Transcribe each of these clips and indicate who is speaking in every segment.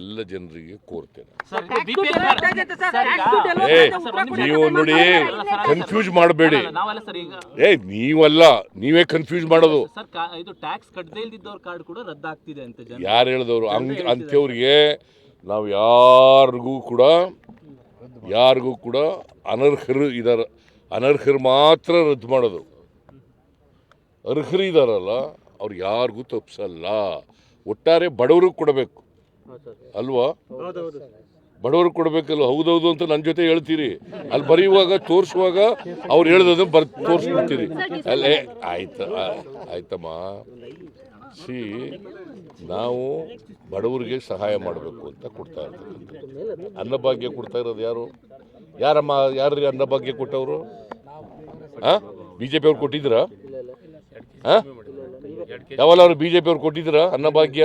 Speaker 1: ಎಲ್ಲ ಜನರಿಗೆ ಕೋರ್ತೇನೆ. ನೀವು ನೋಡಿ ಕನ್ಫ್ಯೂಸ್ ಮಾಡಬೇಡಿ.
Speaker 2: ಅಲ್ಲ, ನಾವಲ್ಲ ಸರ್
Speaker 1: ಏ ನೀವಲ್ಲ ನೀವೇ ಕನ್ಫ್ಯೂಸ್ ಮಾಡೋದು.
Speaker 2: ಸರ್ ಇದು ಟ್ಯಾಕ್ಸ್ ಕಟ್ಟದೇ ಇಲ್ದಿದ್ದವ್ರ ಕಾರ್ಡ್ ಕೂಡ ರದ್ದಾಗ್ತಿದೆ ಅಂತ ಜನ
Speaker 1: ಯಾರು ಹೇಳಿದವರು? ಹಂಗ್ ಅಂಥವ್ರಿಗೆ ನಾವು ಯಾರಿಗೂ ಕೂಡ ಯಾರಿಗೂ ಕೂಡ ಅನರ್ಹರು ಇದಾರ. ಅನರ್ಹರು ಮಾತ್ರ ರದ್ದು ಮಾಡೋದು. ಅರ್ಹರು ಇದಾರಲ್ಲ ಅವ್ರು ಯಾರಿಗೂ ತಪ್ಪಿಸಲ್ಲ ಒಟ್ಟಾರೆ ಬಡವ್ರಿಗೆ ಕೊಡಬೇಕು. ಅಲ್ವಾ? ಬಡವ್ರಿಗೆ ಕೊಡ್ಬೇಕಲ್ಲ ಹೌದೌದು ಅಂತ ನನ್ನ ಜೊತೆ ಹೇಳ್ತೀರಿ. ಅಲ್ಲಿ ಬರೆಯುವಾಗ ತೋರಿಸುವಾಗ ಅವ್ರು ಹೇಳ್ದದನ್ನು ಬರ್ ತೋರಿಸ್ಬಿಡ್ತೀರಿ. ಅಲ್ಲೇ ಆಯ್ತು ಆಯ್ತಮ್ಮ. ಸಿ ನಾವು ಬಡವರಿಗೆ ಸಹಾಯ ಮಾಡಬೇಕು ಅಂತ ಕೊಡ್ತಾ ಇರ್ತಕ್ಕಂಥದ್ದು. ಅನ್ನಭಾಗ್ಯ ಕೊಡ್ತಾ ಇರೋದು ಯಾರು? ಯಾರಮ್ಮ ಯಾರು ಅನ್ನಭಾಗ್ಯ ಕೊಟ್ಟವರು? ಹಾಂ ಬಿ ಜೆ ಪಿ ಅವ್ರು ಕೊಟ್ಟಿದ್ದೀರಾ? ಹಾಂ ಯಾವಲ್ಲ ಅವರು ಬಿ ಜೆ ಪಿ ಅವ್ರು ಕೊಟ್ಟಿದ್ದೀರಾ ಅನ್ನಭಾಗ್ಯ?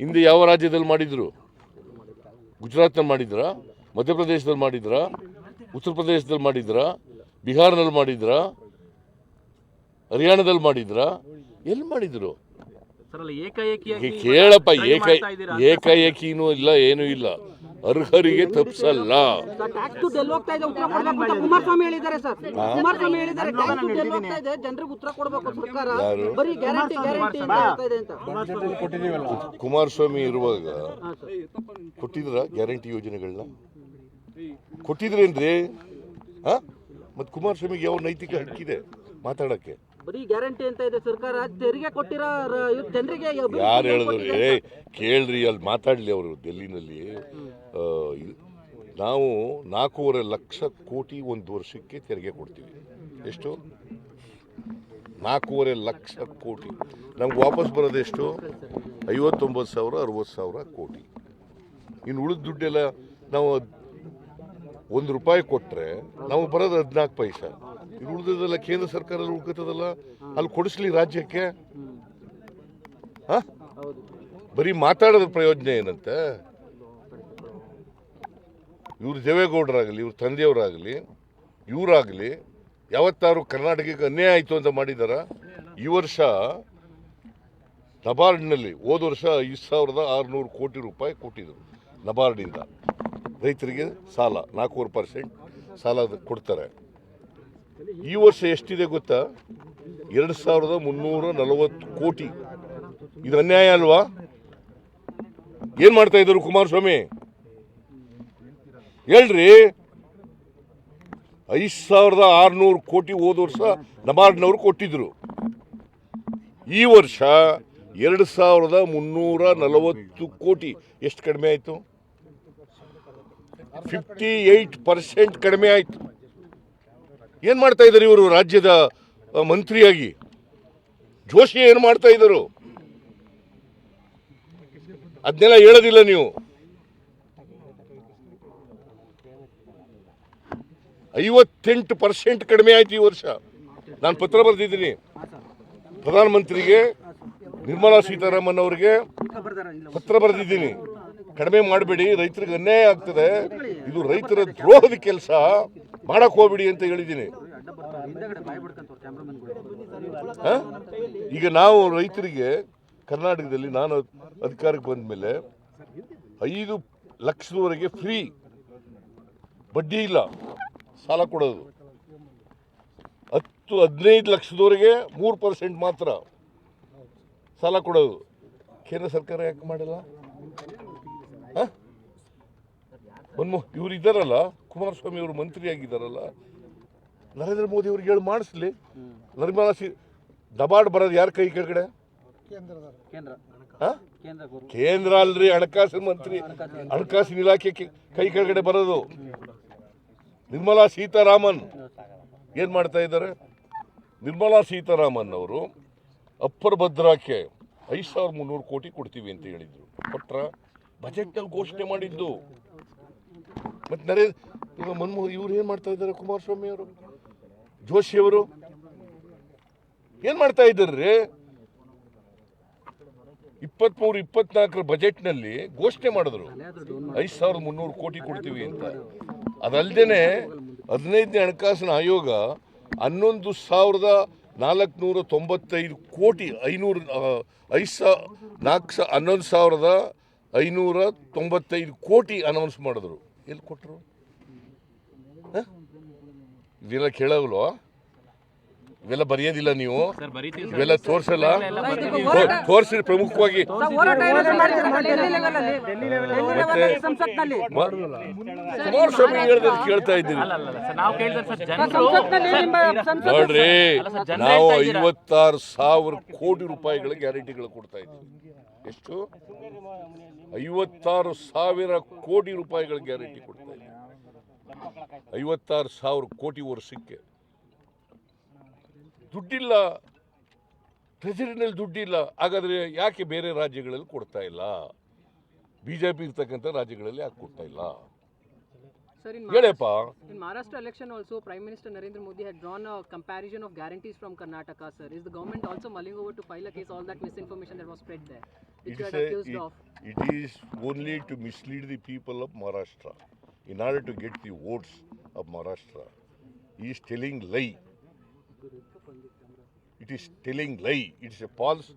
Speaker 1: ಹಿಂದೆ ಯಾವ ರಾಜ್ಯದಲ್ಲಿ ಮಾಡಿದ್ರು? ಗುಜರಾತ್ನಲ್ಲಿ ಮಾಡಿದ್ರಾ? ಮಧ್ಯಪ್ರದೇಶದಲ್ಲಿ ಮಾಡಿದ್ರಾ? ಉತ್ತರ ಪ್ರದೇಶದಲ್ಲಿ ಮಾಡಿದ್ರಾ? ಬಿಹಾರ್ನಲ್ಲಿ ಮಾಡಿದ್ರಾ? ಹರಿಯಾಣದಲ್ಲಿ ಮಾಡಿದ್ರಾ? ಎಲ್ಲಿ ಮಾಡಿದ್ರು? ಕೇಳಪ್ಪ ಏಕಾಏಕಿನೂ ಇಲ್ಲ ಏನೂ ಇಲ್ಲ. ಅರ್ಹರಿಗೆ ತಪ್ಪಿಸಲ್ಲ
Speaker 3: ಸರ್, ಟ್ಯಾಕ್ಸ್ ದುಡ್ಡು ಎಲ್ಲಿ ಹೋಗ್ತಾ ಇದೆ? ಉತ್ತರ ಕೊಡ್ಬೇಕು ಅಂತ ಕುಮಾರಸ್ವಾಮಿ ಹೇಳಿದ್ದಾರೆ ಸರ್ ಕುಮಾರಸ್ವಾಮಿ ಹೇಳಿದ್ದಾರೆ ಟ್ಯಾಕ್ಸ್ ಹೋಗ್ತಾ ಇದೆ? ಜನರಿಗೆ ಉತ್ತರ ಕೊಡ್ಬೇಕು ಸರ್ಕಾರ.
Speaker 1: ಯಾರು?
Speaker 3: ಗ್ಯಾರಂಟಿ ಗ್ಯಾರಂಟಿ ಹೇಳ್ತಾ ಇದೆ ಅಂತ.
Speaker 1: ಕುಮಾರಸ್ವಾಮಿ ಇರುವಾಗ ಕೊಟ್ಟಿದ್ರ ಗ್ಯಾರಂಟಿ ಯೋಜನೆಗಳನ್ನ? ಕೊಟ್ಟಿದ್ರೇನ್ರಿ? ಹಾ? ಮತ್ತು ಕುಮಾರಸ್ವಾಮಿಗೆ ಯಾವ ನೈತಿಕ ಹಕ್ಕಿದೆ ಮಾತಾಡಕ್ಕೆ?
Speaker 3: ಬರೀ ಗ್ಯಾರಂಟಿ ಅಂತ ಇದೆ ಸರ್ಕಾರ. ತೆರಿಗೆ ಕೊಟ್ಟಿರೋ ಜನರಿಗೆ
Speaker 1: ಯಾರು ಹೇಳಿದ್ರು? ಏ. ಕೇಳ್ರಿ ಅಲ್ಲಿ ಮಾತಾಡಲಿ ಅವರು ಡೆಲ್ಲಿನಲ್ಲಿ ನಾವು ನಾಲ್ಕೂವರೆ ಲಕ್ಷ ಕೋಟಿ ಒಂದು ವರ್ಷಕ್ಕೆ ತೆರಿಗೆ ಕೊಡ್ತೀವಿ. ಎಷ್ಟು? ನಾಲ್ಕೂವರೆ ಲಕ್ಷ ಕೋಟಿ. ನಮ್ಗೆ ವಾಪಸ್ ಬರೋದೆಷ್ಟು ಐವತ್ತೊಂಬತ್ತು ಸಾವಿರ ಅರವತ್ತು ಸಾವಿರ ಕೋಟಿ. ಇನ್ನು ಉಳಿದ ದುಡ್ಡೆಲ್ಲ ನಾವು ಒಂದು ರೂಪಾಯಿ ಕೊಟ್ಟರೆ ನಮಗೆ ಬರೋದು ಹದಿನಾಲ್ಕು ಪೈಸಾ. ಇದು ಉಳಿದಿದ್ದಲ್ಲ ಕೇಂದ್ರ ಸರ್ಕಾರ ಉಳ್ಕತ್ತದಲ್ಲ? ಅಲ್ಲಿ ಕೊಡಿಸ್ಲಿ ರಾಜ್ಯಕ್ಕೆ? ಬರೀ ಮಾತಾಡೋದ್ರ ಪ್ರಯೋಜನ ಏನಂತೆ? ಇವ್ರು ದೇವೇಗೌಡರಾಗಲಿ, ಇವ್ರ ತಂದೆಯವರಾಗಲಿ, ಇವರಾಗಲಿ ಯಾವತ್ತಾರು ಕರ್ನಾಟಕಕ್ಕೆ ಅನ್ಯಾಯ ಆಯಿತು ಅಂತ ಮಾಡಿದಾರ, ಈ ವರ್ಷ ನಬಾರ್ಡ್ನಲ್ಲಿ, ಹೋದ ವರ್ಷ ಐದು ಸಾವಿರದ ಆರುನೂರು ಕೋಟಿ ರೂಪಾಯಿ ಕೊಟ್ಟಿದ್ರು ನಬಾರ್ಡಿಂದ. ರೈತರಿಗೆ ಸಾಲ, ನಾಲ್ಕೂವರೆ ಪರ್ಸೆಂಟ್ ಸಾಲ ಕೊಡ್ತಾರೆ. ಈ ವರ್ಷ ಎಷ್ಟಿದೆ ಗೊತ್ತಾ? ಎರಡು ಸಾವಿರದ ಮುನ್ನೂರ ನಲವತ್ತು ಕೋಟಿ. ಇದು ಅನ್ಯಾಯ ಅಲ್ವಾ? ಏನು ಮಾಡ್ತಾ ಇದ್ರು ಕುಮಾರಸ್ವಾಮಿ? ಹೇಳ್ರಿ. ಐದು ಸಾವಿರದ ಆರುನೂರು ಕೋಟಿ ಹೋದ ವರ್ಷ ನಬಾರ್ಡ್ನವರು ಕೊಟ್ಟಿದ್ರು. ಈ ವರ್ಷ ಎರಡು ಸಾವಿರದ ಮುನ್ನೂರ ನಲವತ್ತು ಕೋಟಿ. ಎಷ್ಟು ಕಡಿಮೆ ಆಯಿತು? ಫಿಫ್ಟಿ ಏಯ್ಟ್ ಪರ್ಸೆಂಟ್ ಕಡಿಮೆ ಆಯಿತು. ಏನು ಮಾಡ್ತಾ ಇದ್ದಾರೆ ಇವರು ರಾಜ್ಯದ ಮಂತ್ರಿಯಾಗಿ? ಜೋಶಿ ಏನು ಮಾಡ್ತಾ ಇದ್ದರು? ಅದನ್ನೆಲ್ಲ ಹೇಳೋದಿಲ್ಲ ನೀವು. ಐವತ್ತೆಂಟು ಪರ್ಸೆಂಟ್ ಕಡಿಮೆ ಆಯ್ತು ಈ ವರ್ಷ. ನಾನು ಪತ್ರ ಬರೆದಿದ್ದೀನಿ. ಪ್ರಧಾನಮಂತ್ರಿಗೆ, ನಿರ್ಮಲಾ ಸೀತಾರಾಮನ್ ಅವರಿಗೆ ಪತ್ರ ಬರೆದಿದ್ದೀನಿ. ಕಡಿಮೆ ಮಾಡಬೇಡಿ, ರೈತರಿಗೆ ಅನ್ಯಾಯ ಆಗ್ತದೆ. ಇದು ರೈತರ ದ್ರೋಹದ ಕೆಲಸ. ಮಾಡಕ್ ಹೋಗ್ಬಿಡಿ ಅಂತ ಹೇಳಿದ್ದೀನಿ? ಈಗ ನಾವು ರೈತರಿಗೆ ಕರ್ನಾಟಕದಲ್ಲಿ ನಾನು ಅಧಿಕಾರಕ್ಕೆ ಬಂದ ಮೇಲೆ ಐದು ಲಕ್ಷದವರೆಗೆ ಫ್ರೀ ಬಡ್ಡಿ ಇಲ್ಲ, ಸಾಲ ಕೊಡೋದು ಹತ್ತು, ಹದಿನೈದು ಲಕ್ಷದವರೆಗೆ ಮೂರು ಪರ್ಸೆಂಟ್ ಮಾತ್ರ ಸಾಲ ಕೊಡೋದು ಕೇಂದ್ರ ಸರ್ಕಾರ ಯಾಕೆ ಮಾಡಲ್ಲ ಹ? ಮನ್ಮೋ ಇವ್ರು ಇದ್ದಾರಲ್ಲ ಕುಮಾರಸ್ವಾಮಿ ಅವರು ಮಂತ್ರಿಯಾಗಿದ್ದಾರಲ್ಲ ನರೇಂದ್ರ ಮೋದಿ ಅವ್ರಿಗೆ ಹೇಳಿ ಮಾಡಿಸ್ಲಿ. ನಿರ್ಮಲಾ ಸಿ ದಬಾಡ್ ಬರೋದು ಯಾರ ಕೈ ಕೆಳಗಡೆ?
Speaker 3: ಕೇಂದ್ರ
Speaker 1: ಅಲ್ರಿ ಹಣಕಾಸಿನ ಮಂತ್ರಿ ಹಣಕಾಸಿನ ಇಲಾಖೆ ಕೆ- ಕೈ ಕೆಳಗಡೆ ಬರೋದು. ನಿರ್ಮಲಾ ಸೀತಾರಾಮನ್ ಏನು ಮಾಡ್ತಾ ಇದ್ದಾರೆ? ನಿರ್ಮಲಾ ಸೀತಾರಾಮನ್ ಅವರು ಅಪ್ಪರ್ ಭದ್ರಾಕ್ಕೆ ಐದು ಸಾವಿರದ ಮುನ್ನೂರು ಕೋಟಿ ಕೊಡ್ತೀವಿ ಅಂತ ಹೇಳಿದ್ರು. ಕೊಟ್ರ ಬಜೆಟ್ನಲ್ಲಿ ಘೋಷಣೆ ಮಾಡಿದ್ದು. ಮತ್ತು ನರೇಂದ್ರ ಈಗ ಮನ್ಮೋಹನ್ ಇವ್ರು ಏನು ಮಾಡ್ತಾ ಇದ್ದಾರೆ ಕುಮಾರಸ್ವಾಮಿ ಅವರು? ಜೋಶಿ ಅವರು? ಏನು ಮಾಡ್ತಾ ಇದ್ದಾರೆ ಇಪ್ಪತ್ಮೂರು, ಇಪ್ಪತ್ನಾಲ್ಕರ ಬಜೆಟ್ನಲ್ಲಿ ಘೋಷಣೆ ಮಾಡಿದ್ರು. ಐದು ಸಾವಿರದ ಮುನ್ನೂರು ಕೋಟಿ ಕೊಡ್ತೀವಿ ಅಂತ. ಅದಲ್ಲದೆ ಹದಿನೈದನೇ ಹಣಕಾಸಿನ ಆಯೋಗ ಹನ್ನೊಂದು ಸಾವಿರದ ನಾಲ್ಕುನೂರ ತೊಂಬತ್ತೈದು ಕೋಟಿ ಐನೂರು ಐದು ಸಾ, ನಾಲ್ಕು ಸಾ, ಹನ್ನೊಂದು ಸಾವಿರದ ಐನೂರ ತೊಂಬತ್ತೈದು ಕೋಟಿ ಅನೌನ್ಸ್ ಮಾಡಿದ್ರು. ಎಲ್ಲಿ ಕೊಟ್ಟರು ಇವೆಲ್ಲ ಕೇಳೋಲ್ವ ಇವೆಲ್ಲ ಬರೆಯೋದಿಲ್ಲ ನೀವು? ಇವೆಲ್ಲ ತೋರ್ಸಲ್ಲ? ತೋರಿಸಿ. ಪ್ರಮುಖವಾಗಿ. ಕುಮಾರಸ್ವಾಮಿ ಕೇಳ್ತಾ ಇದ್ದೀರಿ.
Speaker 2: ಅಲ್ಲ ಅಲ್ಲ ಸರ್ ನಾವು ಕೇಳಿದ್ರೆ ಸರ್
Speaker 3: ಸರ್,
Speaker 2: ಜನರು
Speaker 3: ನಿಮ್ಮ ಸಂಸತ್
Speaker 1: ನೋಡ್ರಿ
Speaker 2: ಅಲ್ಲ ಸರ್, ಜನ
Speaker 1: ನಾವು
Speaker 2: ಹೇಳ್ತಾ ಇದ್ದೀರಾ?
Speaker 1: ಐವತ್ತಾರು ಸಾವಿರ ಕೋಟಿ ರೂಪಾಯಿಗಳ ಗ್ಯಾರಂಟಿಗಳು ಕೊಡ್ತಾ ಇದ್ದೀವಿ. ಎಷ್ಟು? ಐವತ್ತಾರು ಸಾವಿರ ಕೋಟಿ ರೂಪಾಯಿಗಳ ಗ್ಯಾರಂಟಿ ಕೊಡ್ತಾ ಇದ್ದೀವಿ ಐವತ್ತಾರು ಸಾವಿರ ಕೋಟಿ ವರ್ಷಕ್ಕೆ. ದುಡ್ಡಿಲ್ಲ. ಟ್ರೆಜರಿನಲ್ಲಿ ದುಡ್ಡಿಲ್ಲ. ಹಾಗಾದರೆ ಯಾಕೆ ಬೇರೆ ರಾಜ್ಯಗಳಲ್ಲಿ ಕೊಡ್ತಾ ಇಲ್ಲ? ಪಿ ಇರ್ತಕ್ಕಂಥ ರಾಜ್ಯಗಳಲ್ಲಿ ಯಾಕೆ ಕೊಡ್ತಾ ಇಲ್ಲ?
Speaker 4: Sir, in
Speaker 1: Maharashtra,
Speaker 4: in Maharashtra election also, Prime Minister Narendra Modi had drawn a comparison of guarantees from Karnataka, sir. Is the government also mulling over to file a case all that misinformation that was spread there, which you had accused of?
Speaker 1: It is only to mislead the people of Maharashtra in order to get the votes of Maharashtra. He is telling lie. It is telling lie. It is a false